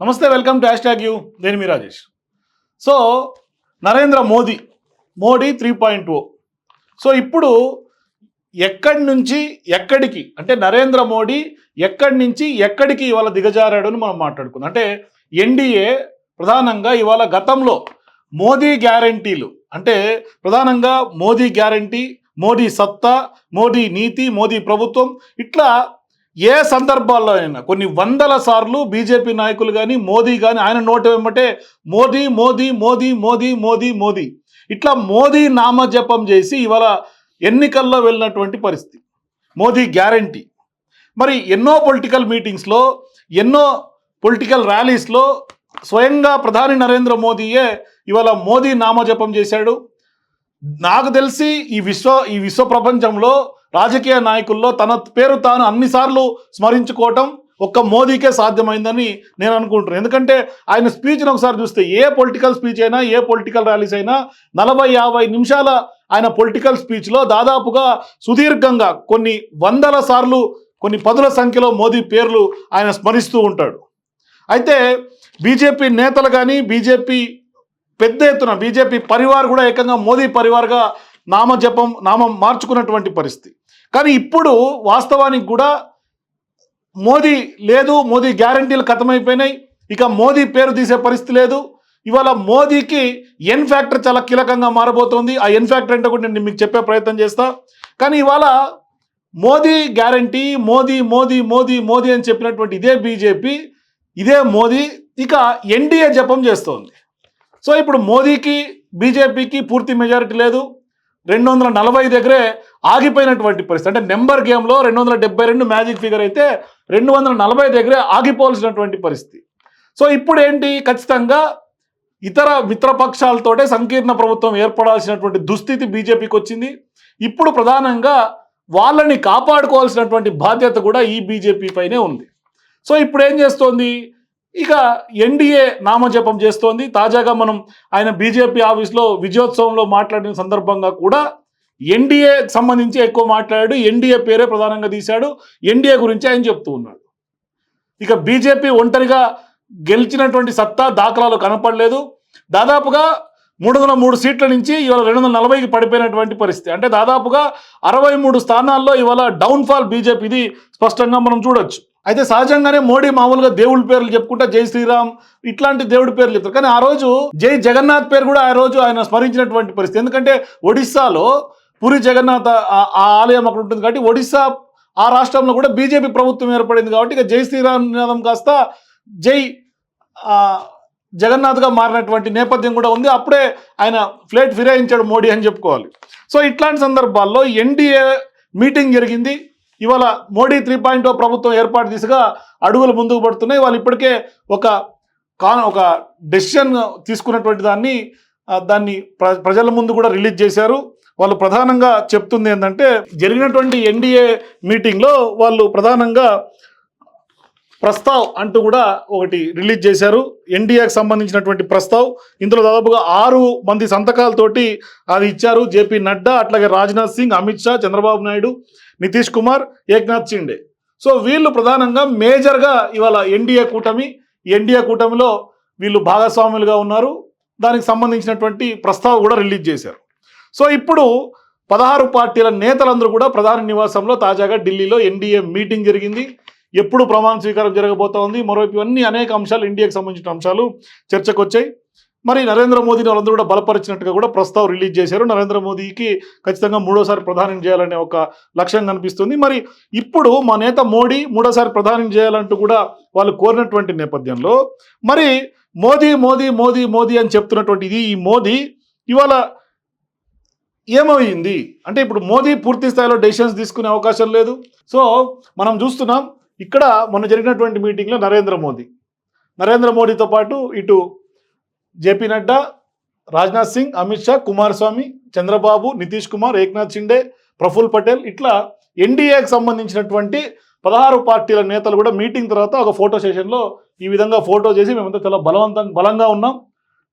నమస్తే welcome to hash tag you. దేని మీ Rajesh. So Narendra Modi Modi three point o. So ఇప్పుడు ఎక్కడి నుంచి ఎక్కడికి అంటే నరేంద్ర మోడీ ఎక్కడి నుంచి ఎక్కడికి ఇవాళ దిగజారాడు అని మనం మాట్లాడుకుందాం. అంటే ఎన్డీఏ ప్రధానంగా ఇవాళ గతంలో మోదీ గ్యారంటీలు అంటే ప్రధానంగా మోదీ గ్యారంటీ మోడీ సత్తా మోడీ నీతి మోదీ ప్రభుత్వం ఇట్లా ఏ సందర్భాల్లో అయినా కొన్ని వందల సార్లు బీజేపీ నాయకులు కానీ మోదీ కానీ ఆయన నోటు వెంబటే మోదీ మోదీ మోదీ మోదీ మోదీ మోదీ. ఇట్లా మోదీ నామజపం చేసి ఇవాళ ఎన్నికల్లో వెళ్ళినటువంటి పరిస్థితి. మోదీ గ్యారంటీ. మరి ఎన్నో పొలిటికల్ మీటింగ్స్లో ఎన్నో పొలిటికల్ ర్యాలీస్లో స్వయంగా ప్రధాని నరేంద్ర మోదీయే ఇవాళ మోదీ నామజపం చేశాడు. నాకు తెలిసి ఈ విశ్వ ఈ విశ్వ ప్రపంచంలో రాజకీయ నాయకుల్లో తన పేరు తాను అన్నిసార్లు స్మరించుకోవటం ఒక్క మోదీకే సాధ్యమైందని నేను అనుకుంటున్నాను. ఎందుకంటే ఆయన స్పీచ్ని ఒకసారి చూస్తే ఏ పొలిటికల్ స్పీచ్ అయినా ఏ పొలిటికల్ ర్యాలీస్ అయినా నలభై యాభై నిమిషాల ఆయన పొలిటికల్ స్పీచ్లో దాదాపుగా సుదీర్ఘంగా కొన్ని వందల సార్లు కొన్ని పదుల సంఖ్యలో మోదీ పేర్లు ఆయన స్మరిస్తూ ఉంటాడు. అయితే బీజేపీ నేతలు కానీ బీజేపీ పెద్ద ఎత్తున బీజేపీ పరివార్ కూడా ఏకంగా మోదీ పరివార్గా నామజపం నామం మార్చుకున్నటువంటి పరిస్థితి. కానీ ఇప్పుడు వాస్తవానికి కూడా మోదీ లేదు మోదీ గ్యారంటీలు ఖతమైపోయినాయి ఇక మోదీ పేరు తీసే పరిస్థితి లేదు. ఇవాళ మోదీకి ఎన్ ఫ్యాక్టర్ చాలా కీలకంగా మారబోతోంది. ఆ ఎన్ ఫ్యాక్టర్ అంటే కూడా నేను మీకు చెప్పే ప్రయత్నం చేస్తా. కానీ ఇవాళ మోదీ గ్యారంటీ మోదీ మోదీ మోదీ మోదీ అని చెప్పినటువంటి ఇదే బీజేపీ ఇదే మోదీ ఇక ఎన్డీఏ జపం చేస్తోంది. సో ఇప్పుడు మోదీకి బీజేపీకి పూర్తి మెజారిటీ లేదు. రెండు వందల నలభై దగ్గరే ఆగిపోయినటువంటి పరిస్థితి. అంటే నెంబర్ గేమ్లో రెండు వందల డెబ్బై రెండు మ్యాజిక్ ఫిగర్ అయితే రెండు వందల నలభై దగ్గరే ఆగిపోవాల్సినటువంటి పరిస్థితి. సో ఇప్పుడు ఏంటి ఖచ్చితంగా ఇతర మిత్రపక్షాలతోటే సంకీర్ణ ప్రభుత్వం ఏర్పడాల్సినటువంటి దుస్థితి బీజేపీకి వచ్చింది. ఇప్పుడు ప్రధానంగా వాళ్ళని కాపాడుకోవాల్సినటువంటి బాధ్యత కూడా ఈ బీజేపీ పైనే ఉంది. సో ఇప్పుడు ఏం చేస్తోంది? ఇక ఎన్డీఏ నామజపం చేస్తోంది. తాజాగా మనం ఆయన బీజేపీ ఆఫీస్లో విజయోత్సవంలో మాట్లాడిన సందర్భంగా కూడా ఎన్డీఏ సంబంధించి ఎక్కువ మాట్లాడాడు. ఎన్డీఏ పేరే ప్రధానంగా తీశాడు. ఎన్డీఏ గురించి ఆయన చెప్తూ ఉన్నాడు. ఇక బీజేపీ ఒంటరిగా గెలిచినటువంటి సత్తా దాఖలాలు కనపడలేదు. దాదాపుగా మూడు వందల మూడు సీట్ల నుంచి ఇవాళ రెండు వందల నలభైకి పడిపోయినటువంటి పరిస్థితి. అంటే దాదాపుగా అరవై మూడు స్థానాల్లో ఇవాళ డౌన్ఫాల్ బీజేపీది స్పష్టంగా మనం చూడొచ్చు. అయితే సహజంగానే మోడీ మామూలుగా దేవుడి పేర్లు చెప్పుకుంటా జై శ్రీరామ్ ఇట్లాంటి దేవుడి పేర్లు చెప్తారు. కానీ ఆ రోజు జై జగన్నాథ్ పేరు కూడా ఆ రోజు ఆయన స్మరించినటువంటి పరిస్థితి. ఎందుకంటే ఒడిస్సాలో పూరి జగన్నాథ్ ఆ- ఆలయం అక్కడ ఉంటుంది కాబట్టి ఒడిస్సా ఆ రాష్ట్రంలో కూడా బీజేపీ ప్రభుత్వం ఏర్పడింది కాబట్టి ఇక జై శ్రీరామ్ నినాదం కాస్త జై జగన్నాథ్గా మారినటువంటి నేపథ్యం కూడా ఉంది. అప్పుడే ఆయన ఫ్లేట్ ఫిరాయించాడు మోడీ అని చెప్పుకోవాలి. సో ఇట్లాంటి సందర్భాల్లో ఎన్డీఏ మీటింగ్ జరిగింది. ఇవాళ మోడీ త్రీ పాయింట్ ప్రభుత్వం ఏర్పాటు దిశగా అడుగులు ముందుకు పడుతున్నాయి. వాళ్ళు ఇప్పటికే ఒక కా ఒక డెసిషన్ తీసుకున్నటువంటి దాన్ని దాన్ని ప్ర ప్రజల ముందు కూడా రిలీజ్ చేశారు. వాళ్ళు ప్రధానంగా చెప్తుంది ఏంటంటే జరిగినటువంటి ఎన్డీఏ మీటింగ్లో వాళ్ళు ప్రధానంగా ప్రస్తావ్ అంటూ కూడా ఒకటి రిలీజ్ చేశారు. ఎన్డీఏకి సంబంధించినటువంటి ప్రస్తావ్. ఇందులో దాదాపుగా ఆరు మంది సంతకాలతోటి అది ఇచ్చారు. జేపీ నడ్డా అట్లాగే రాజ్నాథ్ సింగ్ అమిత్ షా చంద్రబాబు నాయుడు. నితీష్ కుమార్ ఏక్నాథ్ షిండే. సో వీళ్ళు ప్రధానంగా మేజర్గా ఇవాళ ఎన్డీఏ కూటమి ఎన్డీఏ కూటమిలో వీళ్ళు భాగస్వాములుగా ఉన్నారు. దానికి సంబంధించినటువంటి ప్రస్తావం కూడా రిలీజ్ చేశారు. సో ఇప్పుడు పదహారు పార్టీల నేతలందరూ కూడా ప్రధాని నివాసంలో తాజాగా ఢిల్లీలో ఎన్డీఏ మీటింగ్ జరిగింది. ఎప్పుడు ప్రమాణ స్వీకారం జరగబోతోంది మరోవైపు ఇవన్నీ అనేక అంశాలు ఇండియాకి సంబంధించిన అంశాలు చర్చకు వచ్చాయి మరి నరేంద్ర మోదీని వాళ్ళందరూ కూడా బలపరిచినట్టుగా కూడా ప్రస్తావం రిలీజ్ చేశారు. నరేంద్ర మోదీకి ఖచ్చితంగా మూడోసారి ప్రధానం చేయాలనే ఒక లక్ష్యం కనిపిస్తుంది. మరి ఇప్పుడు మా నేత మోడీ మూడోసారి ప్రధానం చేయాలంటూ కూడా వాళ్ళు కోరినటువంటి నేపథ్యంలో మరి మోదీ మోదీ మోదీ మోదీ అని చెప్తున్నటువంటి ఇది ఈ మోదీ ఇవాళ ఏమైంది అంటే ఇప్పుడు మోదీ పూర్తి స్థాయిలో డెసిషన్స్ తీసుకునే అవకాశం లేదు. సో మనం చూస్తున్నాం ఇక్కడ మొన్న జరిగినటువంటి మీటింగ్లో నరేంద్ర మోదీ. నరేంద్ర మోడీతో పాటు ఇటు జేపీ నడ్డా రాజ్నాథ్ సింగ్ అమిత్ షా కుమారస్వామి చంద్రబాబు నితీష్ కుమార్ ఏక్నాథ్ షిండే ప్రఫుల్ పటేల్ ఇట్లా ఎన్డీఏకి సంబంధించినటువంటి పదహారు పార్టీల నేతలు కూడా మీటింగ్ తర్వాత ఒక ఫోటో సెషన్లో ఈ విధంగా ఫోటో చేసి మేమంతా చాలా బలవంతం బలంగా ఉన్నాం.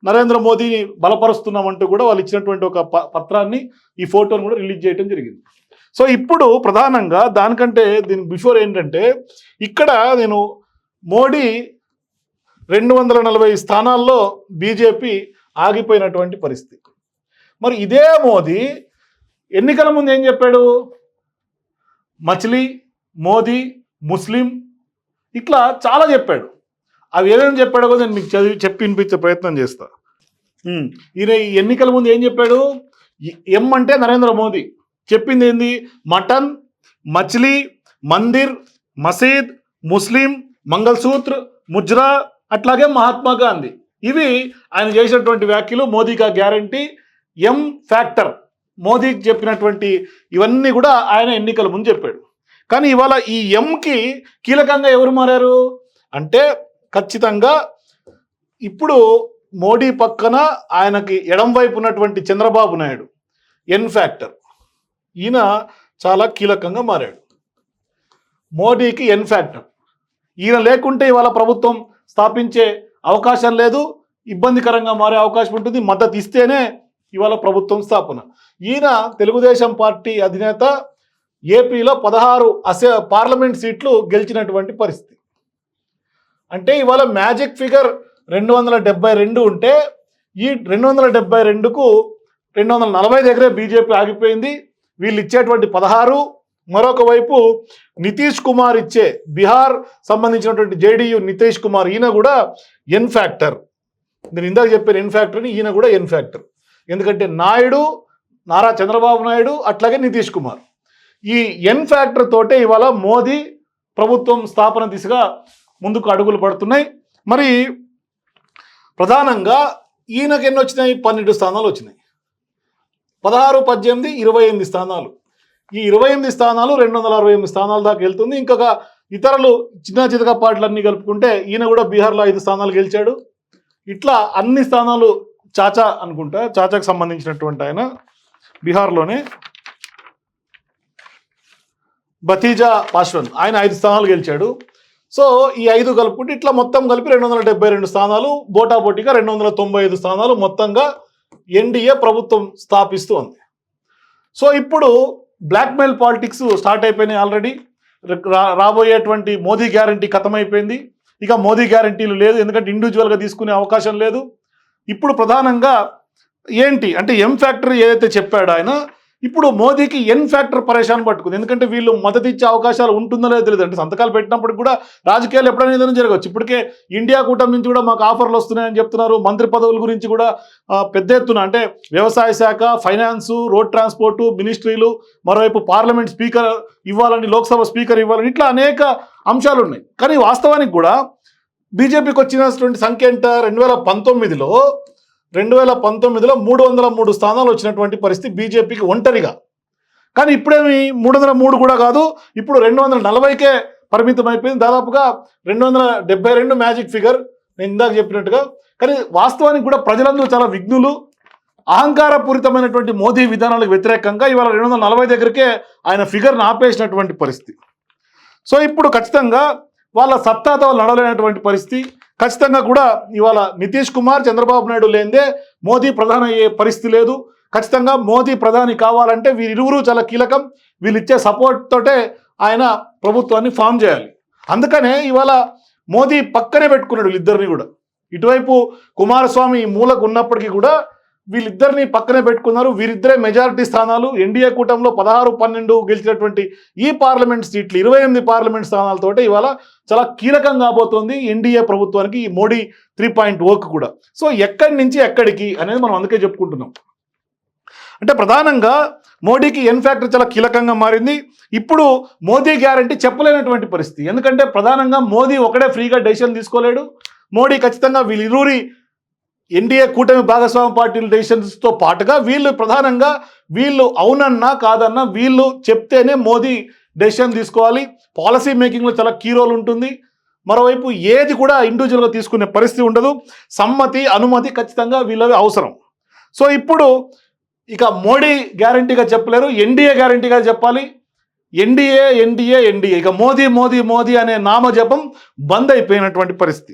నరేంద్ర మోదీని బలపరుస్తున్నామంటూ కూడా వాళ్ళు ఇచ్చినటువంటి ఒక ప- పత్రాన్ని ఈ ఫోటోని కూడా రిలీజ్ చేయడం జరిగింది. సో ఇప్పుడు ప్రధానంగా దానికంటే దీని బిఫోర్ ఏంటంటే ఇక్కడ నేను మోడీ రెండు వందల నలభై స్థానాల్లో బీజేపీ ఆగిపోయినటువంటి పరిస్థితి. మరి ఇదే మోదీ ఎన్నికల ముందు ఏం చెప్పాడు? మచిలీ మోదీ ముస్లిం ఇట్లా చాలా చెప్పాడు. అవి ఏమేమి చెప్పాడో కూడా నేను మీకు చదివి చెప్పి వినిపించే ప్రయత్నం చేస్తా. ఈయన ఈ ఎన్నికల ముందు ఏం చెప్పాడు? ఎ- ఎం అంటే నరేంద్ర మోదీ. చెప్పింది ఏంది? మటన్ మచిలీ మందిర్ మసీద్ ముస్లిం మంగళసూత్ర ముజ్రా అట్లాగే మహాత్మా గాంధీ. ఇవి ఆయన చేసినటువంటి వ్యాఖ్యలు మోదీకా గ్యారంటీ ఎం ఫ్యాక్టర్ మోదీకి చెప్పినటువంటి ఇవన్నీ కూడా ఆయన ఎన్నికల ముందు చెప్పాడు. కానీ ఇవాళ ఈ ఎంకి కీలకంగా ఎవరు మారారు? అంటే ఖచ్చితంగా ఇప్పుడు మోడీ పక్కన ఆయనకి ఎడం వైపు ఉన్నటువంటి చంద్రబాబు నాయుడు ఎన్ ఫ్యాక్టర్ ఈయన చాలా కీలకంగా మారాడు. మోడీకి ఎన్ ఫ్యాక్టర్ ఈయన లేకుంటే ఇవాళ ప్రభుత్వం స్థాపించే అవకాశం లేదు ఇబ్బందికరంగా మారే అవకాశం ఉంటుంది మద్దతు ఇస్తేనే ఇవాళ ప్రభుత్వం స్థాపన. ఈయన తెలుగుదేశం పార్టీ అధినేత ఏపీలో పదహారు అసె పార్లమెంట్ సీట్లు గెలిచినటువంటి పరిస్థితి. అంటే ఇవాళ మ్యాజిక్ ఫిగర్ రెండు వందల డెబ్బై రెండు ఉంటే ఈ రెండు వందల డెబ్బై రెండుకు రెండు వందల నలభై దగ్గరే బీజేపీ ఆగిపోయింది. వీళ్ళు ఇచ్చేటువంటి పదహారు మరొక వైపు నితీష్ కుమార్ ఇచ్చే బీహార్ సంబంధించినటువంటి జేడీయూ నితీష్ కుమార్ ఈయన కూడా ఎన్ ఫ్యాక్టర్ నేను ఇందాక చెప్పాను ఎన్ ఫ్యాక్టర్ని ఈయన కూడా ఎన్ ఫ్యాక్టర్ ఎందుకంటే నాయుడు నారా చంద్రబాబు నాయుడు అట్లాగే నితీష్ కుమార్. ఈ ఎన్ ఫ్యాక్టర్ తోటే ఇవాళ మోదీ ప్రభుత్వం స్థాపన దిశగా ముందుకు అడుగులు పడుతున్నాయి. మరి ప్రధానంగా ఈయనకి ఎన్ని వచ్చినాయి? పన్నెండు స్థానాలు వచ్చినాయి. పదహారు పద్దెనిమిది ఇరవై ఎనిమిది స్థానాలు. ఈ ఇరవై ఎనిమిది స్థానాలు రెండు వందల అరవై ఎనిమిది స్థానాల దాకా వెళ్తుంది. ఇంకొక ఇతరులు చిన్న చితక పార్టీలన్నీ కలుపుకుంటే ఈయన కూడా బీహార్లో ఐదు స్థానాలు గెలిచాడు. ఇట్లా అన్ని స్థానాలు చాచా అనుకుంటా చాచాకు సంబంధించినటువంటి ఆయన బీహార్లోనే. బతీజా పాశ్వన్ ఆయన ఐదు స్థానాలు గెలిచాడు. సో ఈ ఐదు కలుపుకుంటే ఇట్లా మొత్తం కలిపి రెండు వందల డెబ్బై రెండు స్థానాలు బోటాబోటీగా రెండు వందల తొంభై ఐదు స్థానాలు మొత్తంగా ఎన్డీఏ ప్రభుత్వం స్థాపిస్తూ ఉంది సో ఇప్పుడు బ్లాక్మెయిల్ పాలిటిక్స్ స్టార్ట్ అయిపోయినాయి ఆల్రెడీ. రా- రాబోయేటువంటి మోదీ గ్యారంటీ అయిపోయింది ఇక మోదీ గ్యారంటీలు లేదు ఎందుకంటే ఇండివిజువల్గా తీసుకునే అవకాశం లేదు. ఇప్పుడు ప్రధానంగా ఏంటి అంటే ఎం ఫ్యాక్టరీ ఏదైతే చెప్పాడో ఆయన ఇప్పుడు మోదీకి ఎన్ ఫ్యాక్టర్ పరేషాన్ పట్టుకుంది. ఎందుకంటే వీళ్ళు మద్దతు ఇచ్చే అవకాశాలు ఉంటుందో లేదో తెలియదు. అంటే సంతకాలు పెట్టినప్పుడు కూడా రాజకీయాలు ఎప్పుడైనా ఏదైనా జరగవచ్చు. ఇప్పటికే ఇండియా కూటమి నుంచి కూడా మాకు ఆఫర్లు వస్తున్నాయని చెప్తున్నారు. మంత్రి పదవుల గురించి కూడా పెద్ద ఎత్తున అంటే వ్యవసాయ శాఖ ఫైనాన్సు రోడ్ ట్రాన్స్పోర్టు మినిస్ట్రీలు మరోవైపు పార్లమెంట్ స్పీకర్ ఇవ్వాలని లోక్సభ స్పీకర్ ఇవ్వాలని ఇట్లా అనేక అంశాలు ఉన్నాయి కానీ వాస్తవానికి కూడా బీజేపీకి వచ్చినటువంటి సంఖ్య ఎంత? రెండు వేల పంతొమ్మిదిలో రెండు వేల పంతొమ్మిదిలో మూడు వందల మూడు స్థానాలు వచ్చినటువంటి పరిస్థితి బీజేపీకి ఒంటరిగా. కానీ ఇప్పుడేమి మూడు వందల మూడు కూడా కాదు ఇప్పుడు రెండు వందల నలభైకే పరిమితం అయిపోయింది. దాదాపుగా రెండు వందల డెబ్బై రెండు మ్యాజిక్ ఫిగర్ నేను ఇందాక చెప్పినట్టుగా. కానీ వాస్తవానికి కూడా ప్రజలందరూ చాలా విఘ్నులు. అహంకారపూరితమైనటువంటి మోదీ విధానాలకు వ్యతిరేకంగా ఇవాళ రెండు వందల నలభై దగ్గరికే ఆయన ఫిగర్ను ఆపేసినటువంటి పరిస్థితి. సో ఇప్పుడు ఖచ్చితంగా వాళ్ళ సత్తాతో వాళ్ళు నడవలేనటువంటి పరిస్థితి. ఖచ్చితంగా కూడా ఇవాళ నితీష్ కుమార్ చంద్రబాబు నాయుడు లేనిదే మోదీ ప్రధాని అయ్యే పరిస్థితి లేదు. ఖచ్చితంగా మోదీ ప్రధాని కావాలంటే వీరిరువురు చాలా కీలకం. వీళ్ళు ఇచ్చే సపోర్ట్ తోటే ఆయన ప్రభుత్వాన్ని ఫామ్ చేయాలి. అందుకనే ఇవాళ మోదీ పక్కనే పెట్టుకున్నాడు వీళ్ళిద్దరిని కూడా. ఇటువైపు కుమారస్వామి ఈ మూలకు ఉన్నప్పటికీ కూడా వీళ్ళిద్దరిని పక్కనే పెట్టుకున్నారు. వీరిద్దరే మెజారిటీ స్థానాలు. ఎన్డీఏ కూటమిలో పదహారు పన్నెండు గెలిచినటువంటి ఈ పార్లమెంట్ సీట్లు ఇరవై ఎనిమిది పార్లమెంట్ స్థానాలతోటి ఇవాళ చాలా కీలకం కాబోతోంది ఎన్డీఏ ప్రభుత్వానికి ఈ మోడీ త్రీ పాయింట్ ఓక్ కూడా. సో ఎక్కడి నుంచి ఎక్కడికి అనేది మనం అందుకే చెప్పుకుంటున్నాం. అంటే ప్రధానంగా మోడీకి ఎన్ ఫ్యాక్టర్ చాలా కీలకంగా మారింది. ఇప్పుడు మోదీ గ్యారంటీ చెప్పలేనటువంటి పరిస్థితి. ఎందుకంటే ప్రధానంగా మోదీ ఒకడే ఫ్రీగా డెసిషన్ తీసుకోలేడు. మోడీ ఖచ్చితంగా వీళ్ళిరువురి ఎన్డీఏ కూటమి భాగస్వామ్య పార్టీల డెసిషన్స్తో పాటుగా వీళ్ళు ప్రధానంగా వీళ్ళు అవునన్నా కాదన్నా వీళ్ళు చెప్తేనే మోదీ డెసిషన్ తీసుకోవాలి. పాలసీ మేకింగ్లో చాలా కీ రోల్ ఉంటుంది. మరోవైపు ఏది కూడా ఇండివిజువల్గా తీసుకునే పరిస్థితి ఉండదు. సమ్మతి అనుమతి ఖచ్చితంగా వీళ్ళవి అవసరం. సో ఇప్పుడు ఇక మోడీ గ్యారంటీగా చెప్పలేరు ఎన్డీఏ గ్యారంటీగా చెప్పాలి. NDA NDA NDA. ఇక మోదీ మోదీ మోదీ అనే నామజపం బంద్ అయిపోయినటువంటి పరిస్థితి.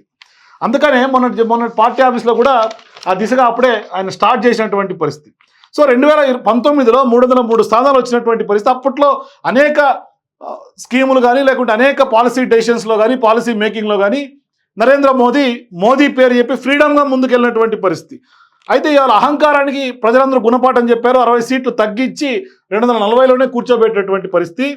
అందుకనే మొన్న మొన్న పార్టీ ఆఫీస్లో కూడా ఆ దిశగా అప్పుడే ఆయన స్టార్ట్ చేసినటువంటి పరిస్థితి. సో రెండు వేల పంతొమ్మిదిలో మూడు వందల మూడు స్థానాలు వచ్చినటువంటి పరిస్థితి అప్పట్లో అనేక స్కీములు కానీ లేకుంటే అనేక పాలసీ డెసిషన్స్లో కానీ పాలసీ మేకింగ్లో కానీ నరేంద్ర మోదీ మోదీ పేరు చెప్పి ఫ్రీడమ్గా ముందుకెళ్ళినటువంటి పరిస్థితి. అయితే ఇవాళ అహంకారానికి ప్రజలందరూ గుణపాఠం చెప్పారు అరవై సీట్లు తగ్గించి రెండు వందల నలభైలోనే కూర్చోబెట్టేటువంటి పరిస్థితి.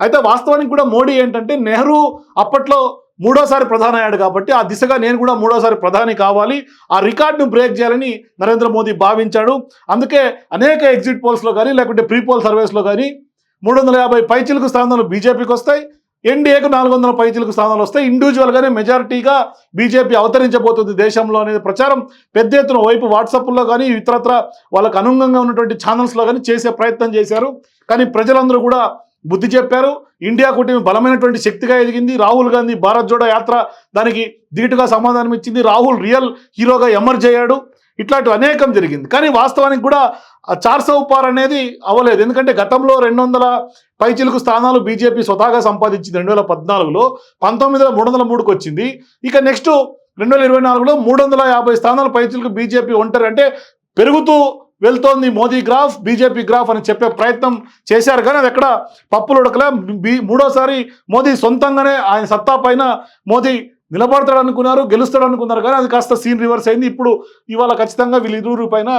అయితే వాస్తవానికి కూడా మోడీ ఏంటంటే నెహ్రూ అప్పట్లో మూడోసారి ప్రధాని అయ్యాడు కాబట్టి ఆ దిశగా నేను కూడా మూడోసారి ప్రధాని కావాలి. ఆ రికార్డును బ్రేక్ చేయాలని నరేంద్ర మోదీ భావించాడు. అందుకే అనేక ఎగ్జిట్ పోల్స్లో కానీ లేకుంటే ప్రీ పోల్ సర్వేస్లో కానీ మూడు వందల యాభై పైచిలకు స్థానాలు బీజేపీకి వస్తాయి. ఎన్డీఏకు నాలుగు వందల పైచిలకు స్థానాలు వస్తాయి. ఇండివిజువల్గానే మెజారిటీగా బీజేపీ అవతరించబోతుంది దేశంలో అనేది ప్రచారం. పెద్ద ఎత్తున వైపు వాట్సాప్లో కానీ ఇతరత్ర వాళ్ళకు అనుగుణంగా ఉన్నటువంటి ఛానల్స్లో కానీ చేసే ప్రయత్నం చేశారు. కానీ ప్రజలందరూ కూడా బుద్ధి చెప్పారు. ఇండియా కూటమి బలమైనటువంటి శక్తిగా ఎదిగింది. రాహుల్ గాంధీ భారత్ జోడో యాత్ర దానికి ధీటుగా సమాధానం ఇచ్చింది. రాహుల్ రియల్ హీరోగా ఎమర్జ్ అయ్యాడు. ఇట్లాంటివి అనేకం జరిగింది. కానీ వాస్తవానికి కూడా చార్సౌపార్ చార్ అనేది అవ్వలేదు. ఎందుకంటే గతంలో రెండు వందల పైచిలకు స్థానాలు బీజేపీ స్వతహాగా సంపాదించింది రెండు వేల పద్నాలుగులో. పంతొమ్మిదిలో మూడు వందల మూడుకు వచ్చింది. ఇక నెక్స్ట్ రెండు వేల ఇరవై నాలుగులో మూడు వందల యాభై స్థానాలు పైచిలకు బీజేపీ ఒంటరి అంటే పెరుగుతూ వెళ్తోంది మోదీ గ్రాఫ్ బీజేపీ గ్రాఫ్ అని చెప్పే ప్రయత్నం చేశారు. కానీ అది ఎక్కడ పప్పులు ఉడకలే. మూడోసారి మోదీ సొంతంగానే ఆయన సత్తా పైన మోదీ నిలబడతాడు అనుకున్నారు గెలుస్తాడు అనుకున్నారు కానీ అది కాస్త సీన్ రివర్స్ అయింది. ఇప్పుడు ఇవాళ ఖచ్చితంగా వీళ్ళిరువురు పైన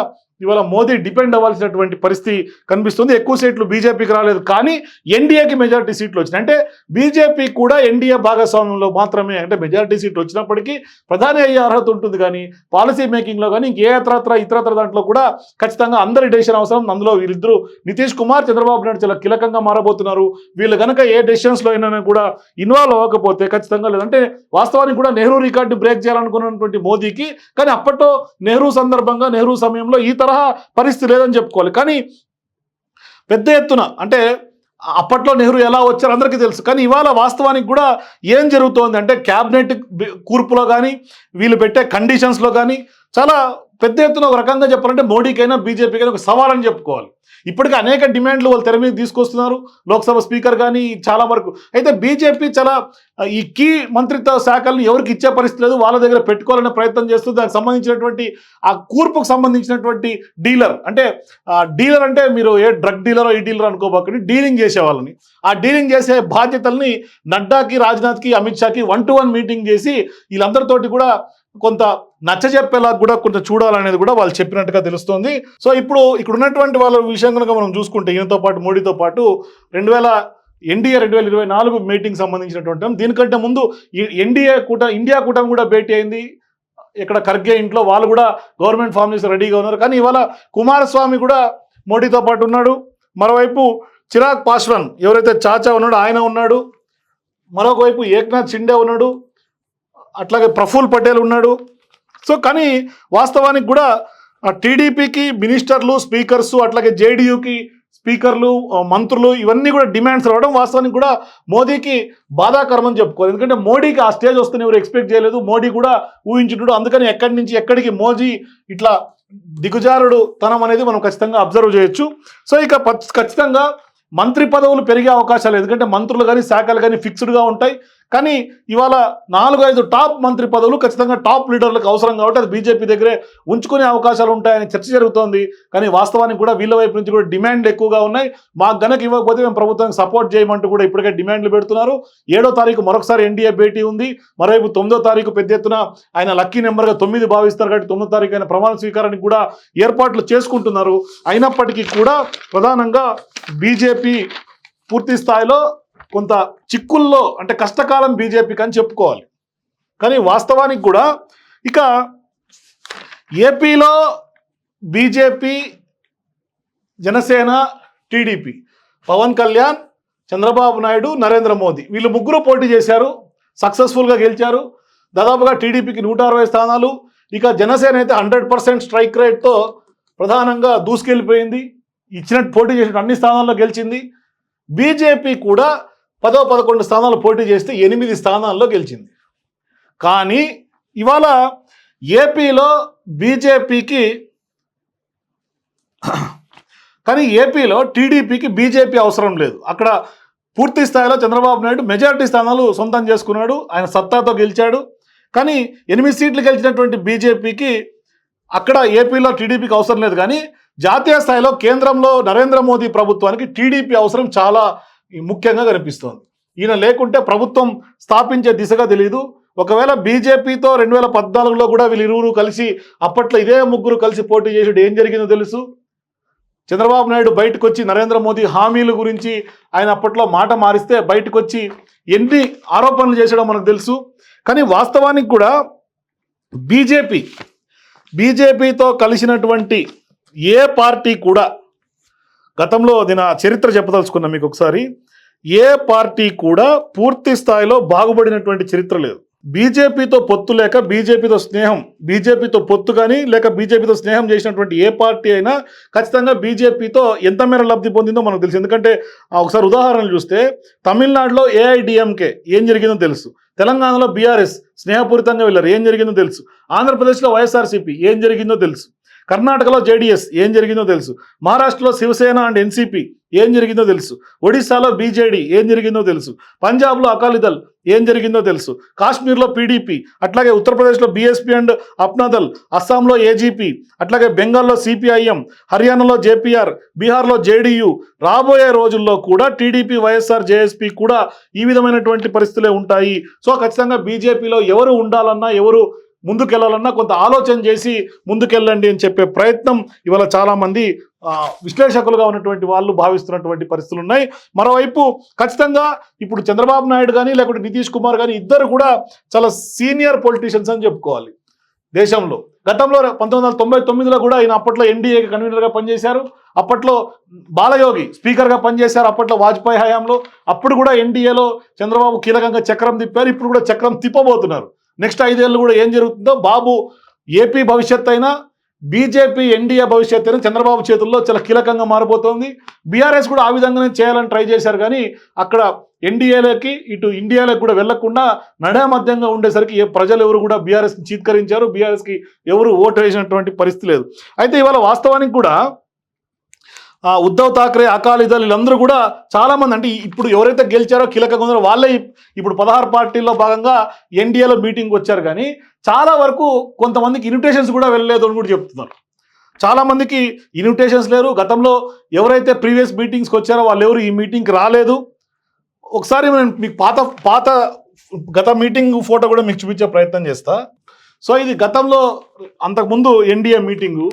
ఇవాళ మోదీ డిపెండ్ అవ్వాల్సినటువంటి పరిస్థితి కనిపిస్తుంది. ఎక్కువ సీట్లు బీజేపీకి రాలేదు. కానీ ఎన్డీఏకి మెజారిటీ సీట్లు వచ్చినాయి. అంటే బీజేపీ కూడా ఎన్డీఏ భాగస్వామ్యంలో మాత్రమే అంటే మెజారిటీ సీట్లు వచ్చినప్పటికీ ప్రధాని అయ్యే అర్హత ఉంటుంది కానీ పాలసీ మేకింగ్లో కానీ ఇంకే ఇతరత్ర ఇతరత్ర దాంట్లో కూడా ఖచ్చితంగా అందరి డెసిషన్ అవసరం. అందులో వీళ్ళిద్దరూ నితీష్ కుమార్ చంద్రబాబు నాయుడు చాలా కీలకంగా మారబోతున్నారు. వీళ్ళు కనుక ఏ డెసిషన్స్లో అయినా కూడా ఇన్వాల్వ్ అవ్వకపోతే ఖచ్చితంగా లేదంటే వాస్తవానికి కూడా నెహ్రూ రికార్డు బ్రేక్ చేయాలనుకున్నటువంటి మోదీకి కానీ అప్పట్లో నెహ్రూ సందర్భంగా నెహ్రూ సమయంలో ఈ తరహా పరిస్థితి లేదని చెప్పుకోవాలి. కానీ పెద్ద ఎత్తున అంటే అప్పట్లో నెహ్రూ ఎలా వచ్చారో అందరికీ తెలుసు. కానీ ఇవాళ వాస్తవానికి కూడా ఏం జరుగుతోంది అంటే క్యాబినెట్ కూర్పులో కానీ వీళ్ళు పెట్టే కండిషన్స్లో కానీ చాలా పెద్ద ఎత్తున ఒక రకంగా చెప్పాలంటే మోడీకైనా బీజేపీకైనా ఒక సవాల్ అని చెప్పుకోవాలి. ఇప్పటికీ అనేక డిమాండ్లు వాళ్ళు తెర మీద తీసుకొస్తున్నారు. లోక్సభ స్పీకర్ కానీ చాలా వరకు. అయితే బీజేపీ చాలా ఈ కీ మంత్రిత్వ శాఖలను ఎవరికి ఇచ్చే పరిస్థితి లేదు. వాళ్ళ దగ్గర పెట్టుకోవాలనే ప్రయత్నం చేస్తూ దానికి సంబంధించినటువంటి ఆ కూర్పుకు సంబంధించినటువంటి డీలర్. అంటే డీలర్ అంటే మీరు ఏ డ్రగ్ డీలరో ఈ డీలర్ అనుకోబోకండి. డీలింగ్ చేసే వాళ్ళని. ఆ డీలింగ్ చేసే బాధ్యతల్ని నడ్డాకి రాజ్నాథ్కి అమిత్ షాకి వన్ టు వన్ మీటింగ్ చేసి వీళ్ళందరితోటి కూడా కొంత నచ్చ చెప్పేలా కూడా కొంత చూడాలనేది కూడా వాళ్ళు చెప్పినట్టుగా తెలుస్తోంది. సో ఇప్పుడు ఇక్కడ ఉన్నటువంటి వాళ్ళ విషయం కనుక మనం చూసుకుంటే ఈయనతో పాటు మోడీతో పాటు రెండు వేల ఎన్డీఏ రెండు వేల ఇరవై నాలుగు మీటింగ్ సంబంధించినటువంటి దీనికంటే ముందు ఎన్డీఏ కూట ఇండియా కూటమి కూడా భేటీ అయింది. ఇక్కడ ఖర్గే ఇంట్లో వాళ్ళు కూడా గవర్నమెంట్ ఫామ్ చేసి రెడీగా ఉన్నారు. కానీ ఇవాళ కుమారస్వామి కూడా మోడీతో పాటు ఉన్నాడు. మరోవైపు చిరాగ్ పాస్వాన్ ఎవరైతే చాచా ఉన్నాడో ఆయన ఉన్నాడు. మరొకవైపు ఏక్నాథ్ షిండే ఉన్నాడు. అట్లాగే ప్రఫుల్ పటేల్ ఉన్నాడు. సో కానీ వాస్తవానికి కూడా ఆ టీడీపీకి మినిస్టర్లు స్పీకర్స్ అట్లాగే జేడీయూకి స్పీకర్లు మంత్రులు ఇవన్నీ కూడా డిమాండ్స్ రావడం వాస్తవానికి కూడా మోదీకి బాధాకరం అని చెప్పుకోవాలి. ఎందుకంటే మోడీకి ఆ స్టేజ్ వస్తుంది ఎవరు ఎక్స్పెక్ట్ చేయలేదు. మోడీ కూడా ఊహించుడు అందుకని ఎక్కడి నుంచి ఎక్కడికి మోదీ ఇట్లా దిగుజారుడు తనం అనేది మనం ఖచ్చితంగా అబ్జర్వ్ చేయొచ్చు. సో ఇక ఖచ్చితంగా మంత్రి పదవులు పెరిగే అవకాశాలు ఎందుకంటే మంత్రులు కానీ శాఖలు కానీ ఫిక్స్డ్గా ఉంటాయి. కానీ ఇవాళ నాలుగు ఐదు టాప్ మంత్రి పదవులు ఖచ్చితంగా టాప్ లీడర్లకు అవసరం కాబట్టి అది బీజేపీ దగ్గరే ఉంచుకునే అవకాశాలు ఉంటాయని చర్చ జరుగుతోంది. కానీ వాస్తవానికి కూడా వీళ్ళ వైపు నుంచి కూడా డిమాండ్లు ఎక్కువగా ఉన్నాయి. మాకు గనక ఇవ్వకపోతే మేము ప్రభుత్వానికి సపోర్ట్ చేయమంటూ కూడా ఇప్పటికే డిమాండ్లు పెడుతున్నారు. ఏడో తారీఖు మరొకసారి ఎన్డీఏ భేటీ ఉంది. మరోవైపు తొమ్మిదో తారీఖు పెద్ద ఎత్తున ఆయన లక్కీ నెంబర్గా తొమ్మిది భావిస్తారు కాబట్టి తొమ్మిదో తారీఖు ఆయన ప్రమాణ స్వీకారానికి కూడా ఏర్పాట్లు చేసుకుంటున్నారు. అయినప్పటికీ కూడా ప్రధానంగా బీజేపీ పూర్తి స్థాయిలో కొంత చిక్కుల్లో అంటే కష్టకాలం బీజేపీకి అని చెప్పుకోవాలి. కానీ వాస్తవానికి కూడా ఇక ఏపీలో బీజేపీ జనసేన టీడీపీ పవన్ కళ్యాణ్ చంద్రబాబు నాయుడు నరేంద్ర మోదీ వీళ్ళు ముగ్గురు పోటీ చేశారు సక్సెస్ఫుల్గా గెలిచారు. దాదాపుగా టీడీపీకి నూట అరవై స్థానాలు. ఇక జనసేన అయితే హండ్రెడ్ పర్సెంట్ స్ట్రైక్ రేట్తో ప్రధానంగా దూసుకెళ్ళిపోయింది. ఇచ్చినట్టు పోటీ చేసిన అన్ని స్థానాల్లో గెలిచింది. బీజేపీ కూడా పదో పదకొండు స్థానాలు పోటీ చేస్తే ఎనిమిది స్థానాల్లో గెలిచింది. కానీ ఇవాళ ఏపీలో బీజేపీకి కానీ ఏపీలో టీడీపీకి బీజేపీ అవసరం లేదు. అక్కడ పూర్తి స్థాయిలో చంద్రబాబు నాయుడు మెజారిటీ స్థానాలు సొంతం చేసుకున్నాడు ఆయన సత్తాతో గెలిచాడు. కానీ ఎనిమిది సీట్లు గెలిచినటువంటి బీజేపీకి అక్కడ ఏపీలో టీడీపీకి అవసరం లేదు. కానీ జాతీయ స్థాయిలో కేంద్రంలో నరేంద్ర మోదీ ప్రభుత్వానికి టీడీపీ అవసరం చాలా ముఖ్యంగా కనిపిస్తోంది. ఈయన లేకుంటే ప్రభుత్వం స్థాపించే దిశగా తెలియదు ఒకవేళ బీజేపీతో రెండు వేల పద్నాలుగులో కూడా వీళ్ళు ఇరువురు కలిసి అప్పట్లో ఇదే ముగ్గురు కలిసి పోటీ చేసి ఏం జరిగిందో తెలుసు? చంద్రబాబు నాయుడు బయటకు వచ్చి నరేంద్ర మోదీ హామీల గురించి ఆయన అప్పట్లో మాట మారిస్తే బయటకు వచ్చి ఎన్ని ఆరోపణలు చేసడం మనకు తెలుసు. కానీ వాస్తవానికి కూడా బీజేపీ బీజేపీతో కలిసినటువంటి ఏ పార్టీ కూడా గతంలో నేను చరిత్ర చెప్పదలుచుకున్నా మీకు ఒకసారి. ఏ పార్టీ కూడా పూర్తి స్థాయిలో బాగుపడినటువంటి చరిత్ర లేదు. బీజేపీతో పొత్తు లేక బీజేపీతో స్నేహం బీజేపీతో పొత్తు కానీ లేక బీజేపీతో స్నేహం చేసినటువంటి ఏ పార్టీ అయినా ఖచ్చితంగా బీజేపీతో ఎంత మేర లబ్ధి పొందిందో మనకు తెలుసు. ఎందుకంటే ఒకసారి ఉదాహరణలు చూస్తే తమిళనాడులో ఏఐడిఎంకే ఏం జరిగిందో తెలుసు. తెలంగాణలో బీఆర్ఎస్ స్నేహపూరితంగా వెళ్ళారు ఏం జరిగిందో తెలుసు. ఆంధ్రప్రదేశ్లో వైఎస్ఆర్సీపీ ఏం జరిగిందో తెలుసు. కర్ణాటకలో జేడీఎస్ ఏం జరిగిందో తెలుసు. మహారాష్ట్రలో శివసేన అండ్ ఎన్సీపీ ఏం జరిగిందో తెలుసు. ఒడిశాలో బీజేడీ ఏం జరిగిందో తెలుసు. పంజాబ్లో అకాలీదల్ ఏం జరిగిందో తెలుసు. కాశ్మీర్లో పీడీపీ అట్లాగే ఉత్తరప్రదేశ్లో బీఎస్పీ అండ్ అప్నాదల్ అస్సాంలో ఏజీపీ అట్లాగే బెంగాల్లో సిపిఐఎం హర్యానాలో జేపీఆర్ బీహార్లో జేడీయూ రాబోయే రోజుల్లో కూడా టీడీపీ వైఎస్ఆర్ జేఎస్పీ కూడా ఈ విధమైనటువంటి పరిస్థితులే ఉంటాయి. సో ఖచ్చితంగా బీజేపీలో ఎవరు ఉండాలన్నా ఎవరు ముందుకెళ్ళాలన్నా కొంత ఆలోచన చేసి ముందుకెళ్ళండి అని చెప్పే ప్రయత్నం ఇవాళ చాలామంది ఆ, విశ్లేషకులుగా ఉన్నటువంటి వాళ్ళు భావిస్తున్నటువంటి పరిస్థితులు ఉన్నాయి. మరోవైపు ఖచ్చితంగా ఇప్పుడు చంద్రబాబు నాయుడు కానీ లేకుంటే నితీష్ కుమార్ కానీ ఇద్దరు కూడా చాలా సీనియర్ పొలిటీషియన్స్ అని చెప్పుకోవాలి దేశంలో. గతంలో పంతొమ్మిది వందల తొంభై తొమ్మిదిలో కూడా ఈయన అప్పట్లో ఎన్డీఏకి కన్వీనర్గా పనిచేశారు. అప్పట్లో బాలయోగి స్పీకర్గా పనిచేశారు అప్పట్లో వాజ్పేయి హయాంలో. అప్పుడు కూడా ఎన్డీఏలో చంద్రబాబు కీలకంగా చక్రం తిప్పారు. ఇప్పుడు కూడా చక్రం తిప్పబోతున్నారు. నెక్స్ట్ ఐదేళ్ళు కూడా ఏం జరుగుతుందో బాబు ఏపీ భవిష్యత్ అయినా బీజేపీ ఎన్డీఏ భవిష్యత్ అయినా చంద్రబాబు చేతుల్లో చాలా కీలకంగా మారిపోతుంది బీఆర్ఎస్ కూడా ఆ విధంగానే చేయాలని ట్రై చేశారు కానీ అక్కడ ఎన్డీఏలోకి ఇటు ఇండియాలోకి కూడా వెళ్ళకుండా నడామధ్యంగా ఉండేసరికి ఏ ప్రజలు ఎవరు కూడా బీఆర్ఎస్ని చీత్కరించారు. బీఆర్ఎస్కి ఎవరు ఓటు వేసినటువంటి పరిస్థితి లేదు. అయితే ఇవాళ వాస్తవానికి కూడా ఉద్ధవ్ ఠాక్రే అకాలీదళ్ వీళ్ళందరూ కూడా చాలామంది అంటే ఇప్పుడు ఎవరైతే గెలిచారో కీలకంగా ఉన్నారో వాళ్ళే ఇప్పుడు పదహారు పార్టీల్లో భాగంగా ఎన్డీఏలో మీటింగ్ వచ్చారు కానీ చాలా వరకు కొంతమందికి ఇన్విటేషన్స్ కూడా వెళ్ళలేదు అని కూడా చెప్తున్నారు. చాలామందికి ఇన్విటేషన్స్ లేరు. గతంలో ఎవరైతే ప్రీవియస్ మీటింగ్స్కి వచ్చారో వాళ్ళు ఎవరు ఈ మీటింగ్కి రాలేదు. ఒకసారి నేను మీకు పాత పాత గత మీటింగ్ ఫోటో కూడా మీకు చూపించే ప్రయత్నం చేస్తా. సో ఇది గతంలో అంతకుముందు ఎన్డీఏ మీటింగు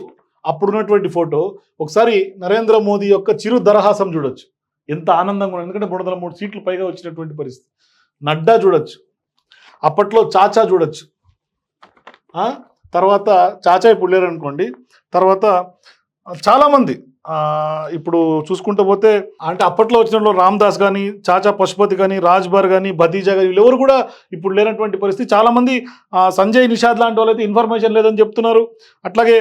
అప్పుడున్నటువంటి ఫోటో ఒకసారి నరేంద్ర మోదీ యొక్క చిరు దరహాసం చూడొచ్చు. ఎంత ఆనందంగా ఉంది ఎందుకంటే మూడు వందల మూడు సీట్లు పైగా వచ్చినటువంటి పరిస్థితి. నడ్డా చూడొచ్చు. అప్పట్లో చాచా చూడొచ్చు. తర్వాత చాచా ఇప్పుడు లేరనుకోండి. తర్వాత చాలామంది ఇప్పుడు చూసుకుంటూ పోతే అంటే అప్పట్లో వచ్చిన రామ్దాస్ కానీ చాచా పశుపతి కానీ రాజ్బార్ కానీ భతీజా కానీ వీళ్ళెవరు కూడా ఇప్పుడు లేనటువంటి పరిస్థితి. చాలామంది సంజయ్ నిషాద్ లాంటి వాళ్ళైతే ఇన్ఫర్మేషన్ లేదని చెప్తున్నారు. అట్లాగే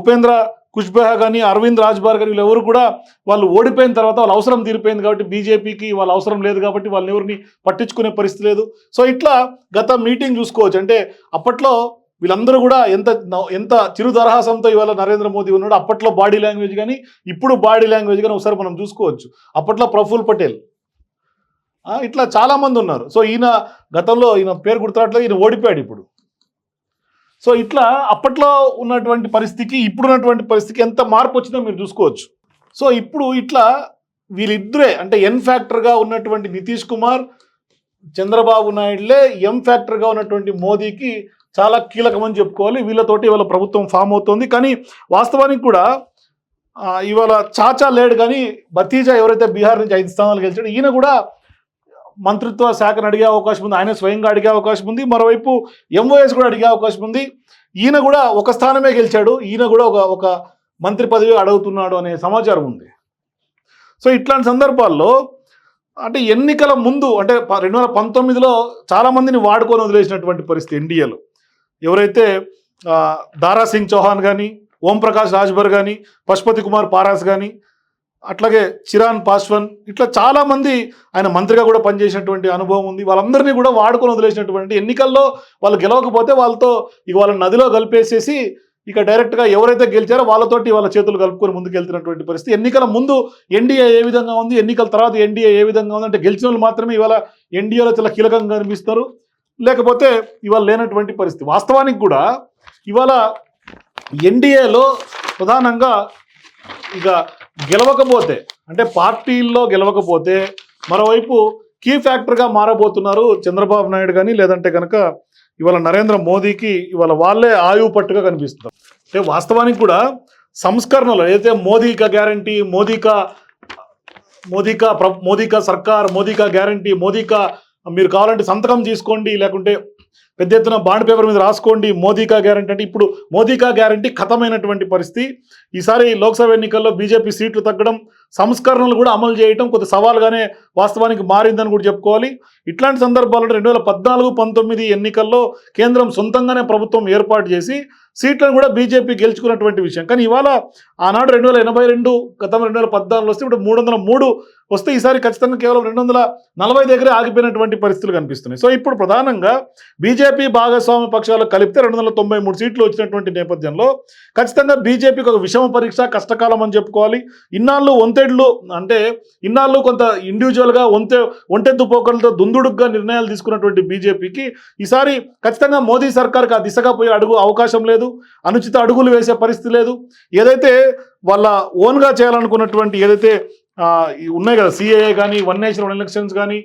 ఉపేంద్ర కుష్బెహా కానీ అరవింద్ రాజ్బార్ కానీ వీళ్ళెవరు కూడా వాళ్ళు ఓడిపోయిన తర్వాత వాళ్ళ అవసరం తీరిపోయింది కాబట్టి బీజేపీకి వాళ్ళ అవసరం లేదు కాబట్టి వాళ్ళని ఎవరిని పట్టించుకునే పరిస్థితి లేదు. సో ఇట్లా గత మీటింగ్ చూసుకోవచ్చు. అంటే అప్పట్లో వీళ్ళందరూ కూడా ఎంత ఎంత చిరు దరహాసంతో ఇవాళ నరేంద్ర మోదీ ఉన్నాడు అప్పట్లో బాడీ లాంగ్వేజ్ కానీ ఇప్పుడు బాడీ లాంగ్వేజ్ కానీ ఒకసారి మనం చూసుకోవచ్చు. అప్పట్లో ప్రఫుల్ పటేల్. ఇట్లా చాలా మంది ఉన్నారు. సో ఈయన గతంలో ఈయన పేరు గుర్తురాట్లేదు ఈయన ఓడిపోయాడు ఇప్పుడు. సో ఇట్లా అప్పట్లో ఉన్నటువంటి పరిస్థితికి ఇప్పుడున్నటువంటి పరిస్థితికి ఎంత మార్పు వచ్చిందో మీరు చూసుకోవచ్చు. సో ఇప్పుడు ఇట్లా వీళ్ళిద్దరే అంటే ఎన్ ఫ్యాక్టర్గా ఉన్నటువంటి నితీష్ కుమార్ చంద్రబాబు నాయుడులే ఎం ఫ్యాక్టర్గా ఉన్నటువంటి మోదీకి చాలా కీలకమని చెప్పుకోవాలి. వీళ్ళతోటి ఇవాళ ప్రభుత్వం ఫామ్ అవుతుంది. కానీ వాస్తవానికి కూడా ఇవాళ చాచా లేడు కానీ భతీజా ఎవరైతే బీహార్ నుంచి ఐదు స్థానాలు గెలిచాడు ఈయన కూడా మంత్రిత్వ శాఖను అడిగే అవకాశం ఉంది. ఆయన స్వయంగా అడిగే అవకాశం ఉంది. మరోవైపు ఎంఓఎస్ కూడా అడిగే అవకాశం ఉంది. ఈయన కూడా ఒక స్థానమే గెలిచాడు. ఈయన కూడా ఒక ఒక మంత్రి పదవి అడుగుతున్నాడు అనే సమాచారం ఉంది. సో ఇట్లాంటి సందర్భాల్లో అంటే ఎన్నికల ముందు అంటే రెండు వేల పంతొమ్మిదిలో చాలామందిని వాడుకొని వదిలేసినటువంటి పరిస్థితి ఎన్డీఏలో. ఎవరైతే దారా సింగ్ చౌహాన్ కానీ ఓంప్రకాష్ రాజ్బర్ కానీ పశుపతి కుమార్ పారాస్ కానీ అట్లాగే చిరాన్ పాస్వాన్ ఇట్లా చాలామంది ఆయన మంత్రిగా కూడా పనిచేసినటువంటి అనుభవం ఉంది. వాళ్ళందరినీ కూడా వాడుకొని వదిలేసినటువంటి ఎన్నికల్లో వాళ్ళు గెలవకపోతే వాళ్ళతో ఇక వాళ్ళ నదిలో కలిపేసేసి ఇక డైరెక్ట్గా ఎవరైతే గెలిచారో వాళ్ళతోటి వాళ్ళ చేతులు కలుపుకొని ముందుకు వెళ్తున్నటువంటి పరిస్థితి. ఎన్నికల ముందు ఎన్డీఏ ఏ విధంగా ఉంది? ఎన్నికల తర్వాత ఎన్డీఏ ఏ విధంగా ఉంది? అంటే గెలిచిన వాళ్ళు మాత్రమే ఇవాళ ఎన్డీఏలో చాలా కీలకంగా కనిపిస్తారు లేకపోతే ఇవాళ లేనటువంటి పరిస్థితి. వాస్తవానికి కూడా ఇవాళ ఎన్డీఏలో ప్రధానంగా ఇక గెలవకపోతే అంటే పార్టీల్లో గెలవకపోతే మరోవైపు కీ ఫ్యాక్టర్గా మారబోతున్నారు చంద్రబాబు నాయుడు కానీ లేదంటే కనుక ఇవాళ నరేంద్ర మోదీకి ఇవాళ వాళ్ళే ఆయువు పట్టుగా కనిపిస్తున్నారు. అంటే వాస్తవానికి కూడా సంస్కరణలు ఏదైతే మోదీకా గ్యారంటీ మోదీకా మోదీకా ప్ర- మోదీకా సర్కార్ మోదీకా గ్యారంటీ మోదీకా మీరు కావాలంటే సంతకం తీసుకోండి లేకుంటే పెద్ద ఎత్తున బాండ్ పేపర్ మీద రాసుకోండి. మోదీకా గ్యారంటీ అంటే ఇప్పుడు మోదీకా గ్యారంటీ ఖతమైనటువంటి పరిస్థితి. ఈసారి లోక్సభ ఎన్నికల్లో బీజేపీ సీట్లు తగ్గడం సంస్కరణలు కూడా అమలు చేయడం కొద్ది సవాల్గానే వాస్తవానికి మారిందని కూడా చెప్పుకోవాలి. ఇట్లాంటి సందర్భాల్లో రెండు వేల పద్నాలుగు పంతొమ్మిది ఎన్నికల్లో కేంద్రం సొంతంగానే ప్రభుత్వం ఏర్పాటు చేసి సీట్లను కూడా బీజేపీ గెలుచుకున్నటువంటి విషయం. కానీ ఇవాళ ఆనాడు రెండు వేల ఎనభై రెండు గతం రెండు వేల పద్నాలుగులో వస్తే ఇప్పుడు మూడు వందల మూడు వస్తే ఈసారి ఖచ్చితంగా కేవలం రెండు వందల నలభై దగ్గరే ఆగిపోయినటువంటి పరిస్థితులు కనిపిస్తున్నాయి. సో ఇప్పుడు ప్రధానంగా బీజేపీ భాగస్వామ్య పక్షాలు కలిపితే రెండు వందల తొంభై మూడు సీట్లు వచ్చినటువంటి నేపథ్యంలో ఖచ్చితంగా బీజేపీకి ఒక విషమ పరీక్ష కష్టకాలం అని చెప్పుకోవాలి. ఇన్నాళ్ళు సైడ్లు అంటే ఇన్నాళ్ళు కొంత ఇండివిజువల్గా వంతె ఒంటెత్తు పోకలతో దుందుడుగ్గా నిర్ణయాలు తీసుకున్నటువంటి బీజేపీకి ఈసారి ఖచ్చితంగా మోదీ సర్కార్కి ఆ దిశగా పోయే అడుగు అవకాశం లేదు అనుచిత అడుగులు వేసే పరిస్థితి లేదు. ఏదైతే వాళ్ళ ఓన్గా చేయాలనుకున్నటువంటి ఏదైతే ఉన్నాయి కదా సిఏఏ కానీ వన్ నేషన్ వన్ ఎలక్షన్స్ కానీ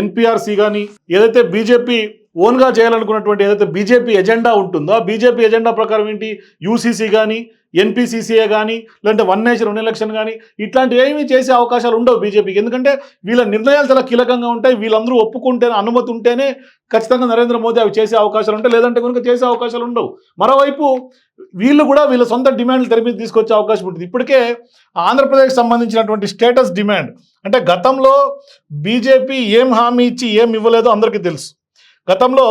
ఎన్పిఆర్సి కానీ ఏదైతే బీజేపీ ఓన్గా చేయాలనుకున్నటువంటి ఏదైతే బీజేపీ ఎజెండా ఉంటుందో ఆ బీజేపీ ఎజెండా ప్రకారం ఏంటి? యూసీసీ కానీ ఎన్పిసిసిఏ కానీ లేదంటే వన్ నేషన్ వన్ ఎలక్షన్ కానీ ఇట్లాంటివి ఏమీ చేసే అవకాశాలు ఉండవు బీజేపీకి. ఎందుకంటే వీళ్ళ నిర్ణయాలు చాలా కీలకంగా ఉంటాయి. వీళ్ళందరూ ఒప్పుకుంటేనే అనుమతి ఉంటేనే ఖచ్చితంగా నరేంద్ర మోదీ అవి చేసే అవకాశాలు ఉంటాయి. లేదంటే కనుక చేసే అవకాశాలు ఉండవు. మరోవైపు వీళ్ళు కూడా వీళ్ళ సొంత డిమాండ్లు తెర మీద తీసుకొచ్చే అవకాశం ఉంటుంది. ఇప్పటికే ఆంధ్రప్రదేశ్ సంబంధించినటువంటి స్టేటస్ డిమాండ్. అంటే గతంలో బీజేపీ ఏం హామీ ఇచ్చి ఏం ఇవ్వలేదో అందరికీ తెలుసు. గతంలో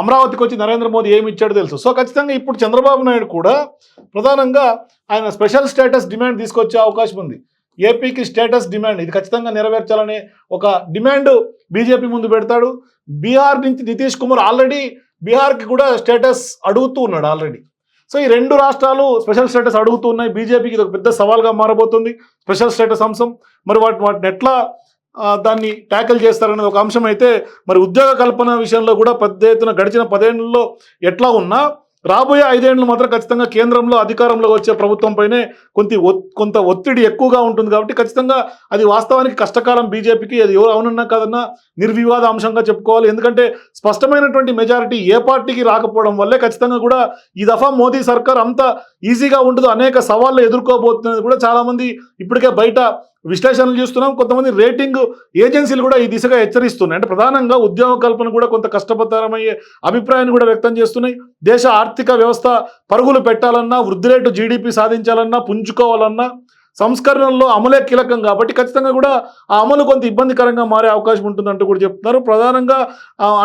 అమరావతికి వచ్చి నరేంద్ర మోదీ ఏమి ఇచ్చాడో తెలుసు. సో ఖచ్చితంగా ఇప్పుడు చంద్రబాబు నాయుడు కూడా ప్రధానంగా ఆయన స్పెషల్ స్టేటస్ డిమాండ్ తీసుకొచ్చే అవకాశం ఉంది. ఏపీకి స్టేటస్ డిమాండ్ ఇది ఖచ్చితంగా నెరవేర్చాలనే ఒక డిమాండ్ బీజేపీ ముందు పెడతాడు. బీహార్ నుంచి నితీష్ కుమార్ ఆల్రెడీ బీహార్కి కూడా స్టేటస్ అడుగుతూ ఉన్నాడు ఆల్రెడీ. సో ఈ రెండు రాష్ట్రాలు స్పెషల్ స్టేటస్ అడుగుతూ ఉన్నాయి. బీజేపీకి ఇది ఒక పెద్ద సవాల్గా మారబోతుంది. స్పెషల్ స్టేటస్ అంశం. మరి వాటి వాటిని ఎట్లా దాన్ని ట్యాకిల్ చేస్తారనే ఒక అంశం అయితే మరి ఉద్యోగ కల్పన విషయంలో కూడా పెద్ద ఎత్తున గడిచిన పదేళ్ళలో ఎట్లా ఉన్నా రాబోయే ఐదేళ్ళు మాత్రం ఖచ్చితంగా కేంద్రంలో అధికారంలో వచ్చే ప్రభుత్వంపైనే కొంత కొంత ఒత్తిడి ఎక్కువగా ఉంటుంది కాబట్టి ఖచ్చితంగా అది వాస్తవానికి కష్టకాలం బీజేపీకి అది ఎవరు అవునన్నా కాదన్నా నిర్వివాద అంశంగా చెప్పుకోవాలి. ఎందుకంటే స్పష్టమైనటువంటి మెజారిటీ ఏ పార్టీకి రాకపోవడం వల్లే ఖచ్చితంగా కూడా ఈ దఫా మోదీ సర్కార్ అంత ఈజీగా ఉండదు అనేక సవాళ్ళు ఎదుర్కోబోతున్నది కూడా చాలామంది ఇప్పటికే బయట విశ్లేషణలు చూస్తున్నాం. కొంతమంది రేటింగ్ ఏజెన్సీలు కూడా ఈ దిశగా హెచ్చరిస్తున్నాయి. అంటే ప్రధానంగా ఉద్యోగ కల్పన కూడా కొంత కష్టపతరమయ్యే అభిప్రాయాన్ని కూడా వ్యక్తం చేస్తున్నాయి. దేశ ఆర్థిక వ్యవస్థ పరుగులు పెట్టాలన్నా వృద్ధి రేటు జీడిపి సాధించాలన్నా పుంజుకోవాలన్నా సంస్కరణల్లో అమలే కీలకం కాబట్టి ఖచ్చితంగా కూడా ఆ అమలు కొంత ఇబ్బందికరంగా మారే అవకాశం ఉంటుందంటూ కూడా చెప్తున్నారు. ప్రధానంగా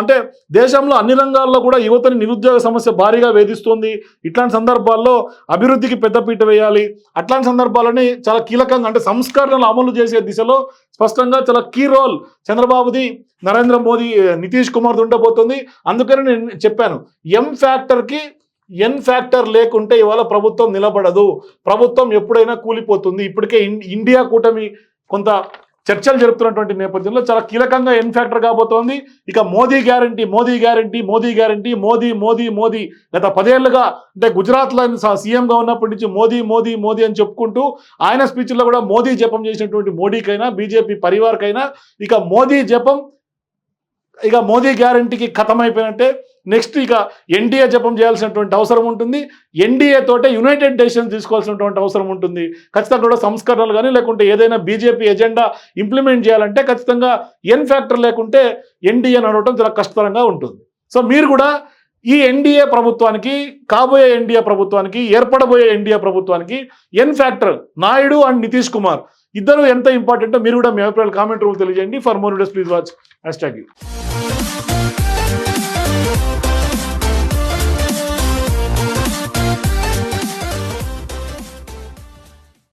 అంటే దేశంలో అన్ని రంగాల్లో కూడా యువతని నిరుద్యోగ సమస్య భారీగా వేధిస్తుంది. ఇట్లాంటి సందర్భాల్లో అభివృద్ధికి పెద్దపీట వేయాలి. అట్లాంటి సందర్భాలని చాలా కీలకంగా అంటే సంస్కరణలు అమలు చేసే దిశలో స్పష్టంగా చాలా కీ రోల్ చంద్రబాబుది నరేంద్ర మోదీ నితీష్ కుమార్ది ఉండబోతుంది. అందుకని నేను చెప్పాను ఎం ఫ్యాక్టర్కి ఎన్ ఫ్యాక్టర్ లేకుంటే ఇవాళ ప్రభుత్వం నిలబడదు. ప్రభుత్వం ఎప్పుడైనా కూలిపోతుంది. ఇప్పటికే ఇన్- ఇండియా కూటమి కొంత చర్చలు జరుపుతున్నటువంటి నేపథ్యంలో చాలా కీలకంగా ఎన్ ఫ్యాక్టర్ కాబోతోంది. ఇక Modi guarantee Modi guarantee Modi guarantee Modi Modi Modi. గత పదేళ్ళుగా అంటే గుజరాత్లో సీఎంగా ఉన్నప్పటి నుంచి మోదీ మోదీ మోదీ అని చెప్పుకుంటూ ఆయన స్పీచ్లో కూడా మోదీ జపం చేసినటువంటి మోడీకైనా బీజేపీ పరివార్కైనా ఇక మోదీ జపం ఇక మోదీ గ్యారంటీకి ఖతమైపోయినట్టే నెక్స్ట్ ఇక ఎన్డీఏ జపం చేయాల్సినటువంటి అవసరం ఉంటుంది. ఎన్డీఏ తోటే యునైటెడ్ డెసిషన్ తీసుకోవాల్సినటువంటి అవసరం ఉంటుంది. ఖచ్చితంగా కూడా సంస్కరణలు కానీ లేకుంటే ఏదైనా బీజేపీ ఎజెండా ఇంప్లిమెంట్ చేయాలంటే ఖచ్చితంగా ఎన్ ఫ్యాక్టర్ లేకుంటే ఎన్డీఏ నడవటం చాలా కష్టతరంగా ఉంటుంది. సో మీరు కూడా ఈ ఎన్డీఏ ప్రభుత్వానికి కాబోయే ఎన్డీఏ ప్రభుత్వానికి ఏర్పడబోయే ఎన్డీఏ ప్రభుత్వానికి N factor Naidu and Nitish Kumar ఇద్దరు ఎంత ఇంపార్టెంటో మీరు కూడా మీ అభిప్రాయాలు కామెంట్ రూల్ తెలియజేయండి. For more days please watch hashtag